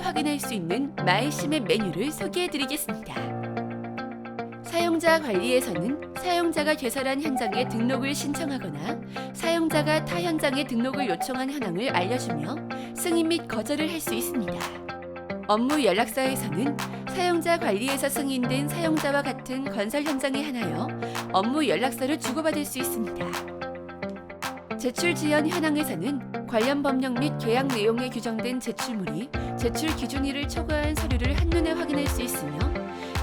확인할 수 있는 마이심의 메뉴를 소개해 드리겠습니다. 사용자 관리에서는 사용자가 개설한 현장에 등록을 신청하거나 사용자가 타 현장에 등록을 요청한 현황을 알려주며 승인 및 거절을 할 수 있습니다. 업무 연락사에서는 사용자 관리에서 승인된 사용자와 같은 건설 현장에 한하여 업무 연락서를 주고받을 수 있습니다. 제출 지연 현황에서는 관련 법령 및 계약 내용에 규정된 제출물이 제출 기준일을 초과한 서류를 한눈에 확인할 수 있으며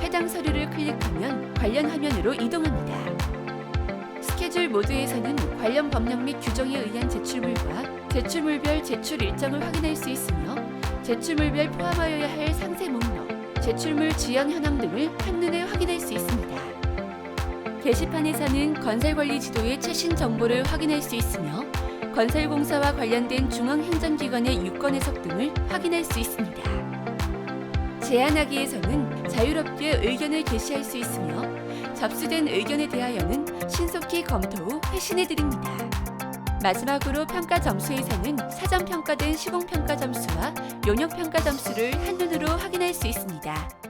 해당 서류를 클릭하면 관련 화면으로 이동합니다. 스케줄 모드에서는 관련 법령 및 규정에 의한 제출물과 제출물별 제출 일정을 확인할 수 있으며 제출물별 포함하여야 할 상세 목록, 제출물 지연 현황 등을 한눈에 확인할 수 있습니다. 게시판에서는 건설 관리 지도의 최신 정보를 확인할 수 있으며 건설공사와 관련된 중앙행정기관의 유권 해석 등을 확인할 수 있습니다. 제안하기에서는 자유롭게 의견을 게시할 수 있으며 접수된 의견에 대하여는 신속히 검토 후 회신해 드립니다. 마지막으로 평가 점수에서는 사전 평가된 시공 평가 점수와 용역 평가 점수를 한눈으로 확인할 수 있습니다.